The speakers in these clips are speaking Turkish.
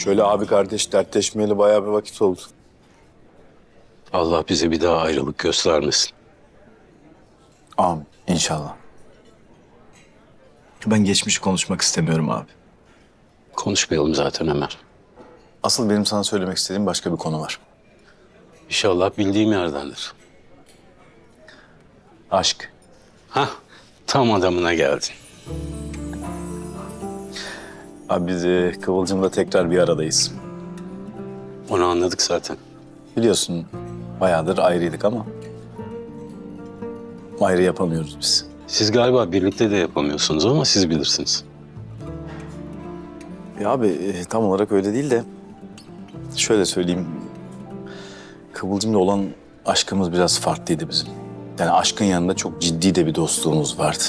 Şöyle abi kardeş dertleşmeyeli bayağı bir vakit oldu. Allah bize bir daha ayrılık göstermesin. Amin. İnşallah. Ben geçmiş konuşmak istemiyorum abi. Konuşmayalım zaten Ömer. Asıl benim sana söylemek istediğim başka bir konu var. İnşallah bildiğim yerdendir. Aşk. Hah, tam adamına geldin. Abi biz e, Kıvılcım'la tekrar bir aradayız. Onu anladık zaten. Biliyorsun bayağıdır ayrıydık ama ayrı yapamıyoruz biz. Siz galiba birlikte de yapamıyorsunuz ama siz bilirsiniz. Ya abi e, tam olarak öyle değil de şöyle söyleyeyim. Kıvılcım'la olan aşkımız biraz farklıydı bizim. Yani aşkın yanında çok ciddi de bir dostluğumuz vardı.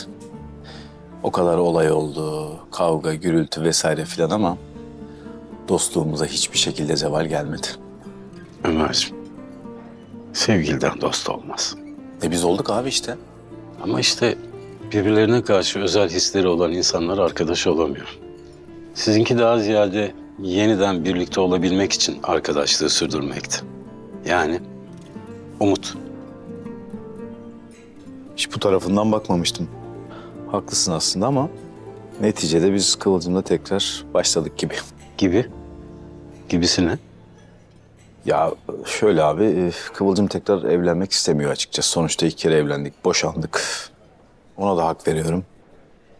O kadar olay oldu, kavga, gürültü vesaire filan ama dostluğumuza hiçbir şekilde zeval gelmedi. Ömerciğim, sevgiliden dost olmaz. E biz olduk abi işte. Ama işte birbirlerine karşı özel hisleri olan insanlar arkadaş olamıyor. Sizinki daha ziyade yeniden birlikte olabilmek için arkadaşlığı sürdürmekti. Yani umut. Hiç bu tarafından bakmamıştım. Haklısın aslında ama neticede biz Kıvılcım'la tekrar başladık gibi. Gibi. Gibisine. Ya şöyle abi, e, Kıvılcım tekrar evlenmek istemiyor açıkçası. Sonuçta iki kere evlendik, boşandık. Ona da hak veriyorum.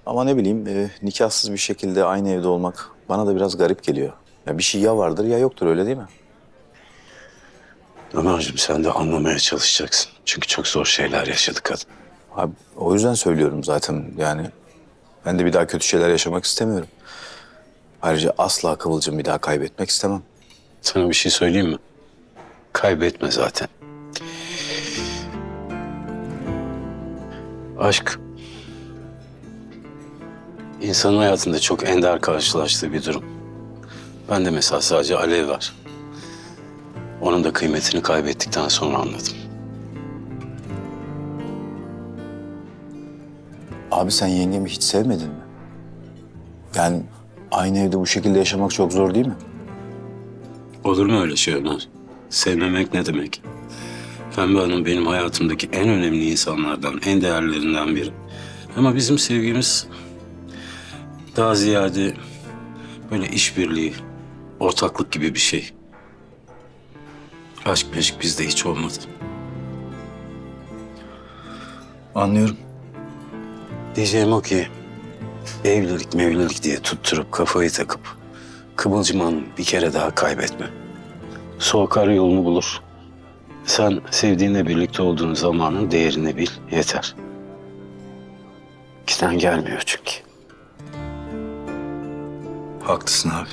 Ama ne bileyim, e, nikahsız bir şekilde aynı evde olmak bana da biraz garip geliyor. Ya bir şey ya vardır ya yoktur öyle değil mi? Ömerciğim sen de anlamaya çalışacaksın. Çünkü çok zor şeyler yaşadı kadın. Abi o yüzden söylüyorum zaten yani. Ben de bir daha kötü şeyler yaşamak istemiyorum. Ayrıca asla Kıvılcım bir daha kaybetmek istemem. Sana bir şey söyleyeyim mi? Kaybetme zaten. Aşk insanın hayatında çok ender karşılaştığı bir durum. Ben de mesela sadece Alev var. Onun da kıymetini kaybettikten sonra anladım. Abi sen yengemi hiç sevmedin mi? Yani aynı evde bu şekilde yaşamak çok zor değil mi? Olur mu öyle şey Ömer? Sevmemek ne demek? Pembe Hanım benim hayatımdaki en önemli insanlardan, en değerlerinden biri. Ama bizim sevgimiz daha ziyade böyle işbirliği, ortaklık gibi bir şey. Aşk meşk bizde hiç olmadı. Anlıyorum. Diyeceğim o ki evlilik mevlilik diye tutturup kafayı takıp Kıvılcım Hanım bir kere daha kaybetme. Su akar yolunu bulur. Sen sevdiğinle birlikte olduğun zamanın değerini bil yeter. Giden gelmiyor çünkü. Haklısın abi.